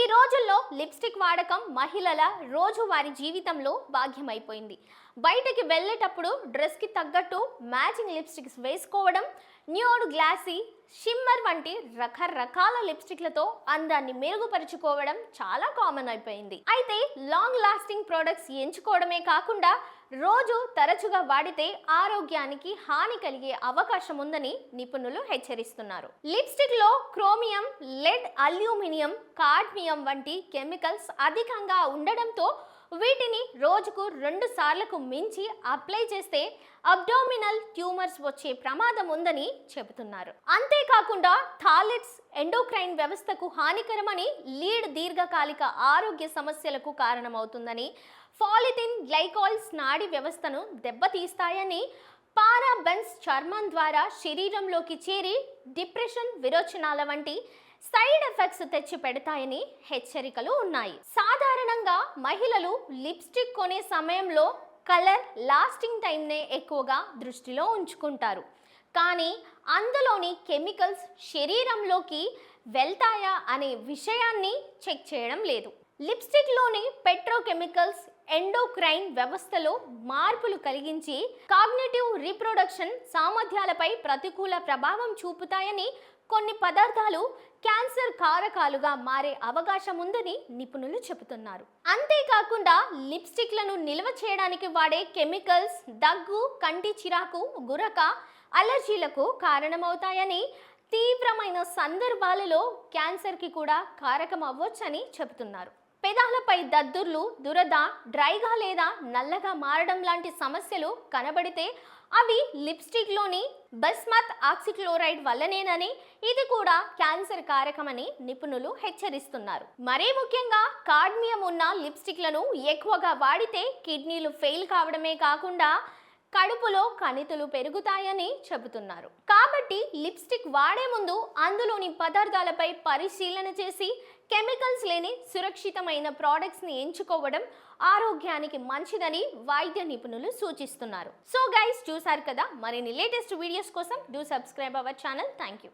ఈ రోజుల్లో లిప్స్టిక్ వాడకం మహిళల రోజువారి జీవితంలో భాగ్యమైపోయింది. బయటకి వెళ్ళేటప్పుడు డ్రెస్కి తగ్గట్టు మ్యాచింగ్ లిప్స్టిక్స్ వేసుకోవడం న్యూడ్ గ్లాసీ షిమ్మర్ వంటి రకరకాల లిప్స్టిక్లతో అందాన్ని మెరుగుపరుచుకోవడం చాలా కామన్ అయిపోయింది. అయితే లాంగ్ లాస్టింగ్ ప్రోడక్ట్స్ ఎంచుకోవడమే కాకుండా రోజు తరచుగా వాడితే ఆరోగ్యానికి హాని కలిగే అవకాశం ఉందని నిపుణులు హెచ్చరిస్తున్నారు. లిప్స్టిక్లో క్రోమియం లెడ్ అల్యూమినియం కాడ్మియం వంటి కెమికల్స్ అధికంగా ఉండడంతో వీటిని రోజుకు రెండు సార్లకు మించి అప్లై చేస్తే అబ్డోమినల్ ట్యూమర్స్ వచ్చే ప్రమాదం ఉందని చెబుతున్నారు. అంతేకాకుండా థాలిడ్స్ ఎండోక్రైన్ వ్యవస్థకు హానికరమని లీడ్ దీర్ఘకాలిక ఆరోగ్య సమస్యలకు కారణమవుతుందని ఫాలిథిన్ గ్లైకాల్స్ నాడి వ్యవస్థను దెబ్బతీస్తాయని పారాబెన్స్ చర్మం ద్వారా శరీరంలోకి చేరి డిప్రెషన్ విరోచనాల వంటి సైడ్ ఎఫెక్ట్స్ తెచ్చి పెడతాయని హెచ్చరికలు ఉన్నాయి. సాధారణంగా మహిళలు లిప్స్టిక్ కొనే సమయంలో కలర్ లాస్టింగ్ టైంనే ఎక్కువగా దృష్టిలో ఉంచుకుంటారు. కానీ అందులోని కెమికల్స్ శరీరంలోకి వెళ్తాయా అనే విషయాన్ని చెక్ చేయడం లేదు. లిప్స్టిక్లోని పెట్రోకెమికల్స్ ఎండోక్రైన్ వ్యవస్థలో మార్పులు కలిగించి కాగ్నేటివ్ రీప్రొడక్షన్ సామర్థ్యాలపై ప్రతికూల ప్రభావం చూపుతాయని కొన్ని పదార్థాలు క్యాన్సర్ కారకాలుగా మారే అవకాశం ఉందని నిపుణులు చెబుతున్నారు. అంతేకాకుండా లిప్స్టిక్లను నిల్వ చేయడానికి వాడే కెమికల్స్ దగ్గు కంటి చిరాకు గురక అలర్జీలకు కారణమవుతాయని తీవ్రమైన సందర్భాలలో క్యాన్సర్కి కూడా కారకం అవ్వొచ్చని చెబుతున్నారు. పెదాలపై దద్దుర్లు దురద డ్రైగా లేదా నల్లగా మారడం లాంటి సమస్యలు కనబడితే అవి లిప్స్టిక్లోని బస్మత్ ఆక్సిక్లోరైడ్ వల్లనేనని ఇది కూడా క్యాన్సర్ కారకమని నిపుణులు హెచ్చరిస్తున్నారు. మరీ ముఖ్యంగా కాడ్మియం ఉన్న లిప్స్టిక్లను ఎక్కువగా వాడితే కిడ్నీలు ఫెయిల్ కావడమే కాకుండా కడుపులో కణితులు పెరుగుతాయని చెబుతున్నారు. కాబట్టి లిప్స్టిక్ వాడే ముందు అందులోని పదార్థాలపై పరిశీలన చేసి కెమికల్స్ లేని సురక్షితమైన ప్రోడక్ట్స్ని ఎంచుకోవడం ఆరోగ్యానికి మంచిదని వైద్య నిపుణులు సూచిస్తున్నారు. సో గైస్ చూసారు కదా? మరిన్ని లేటెస్ట్ వీడియోస్ కోసం do subscribe our channel thank you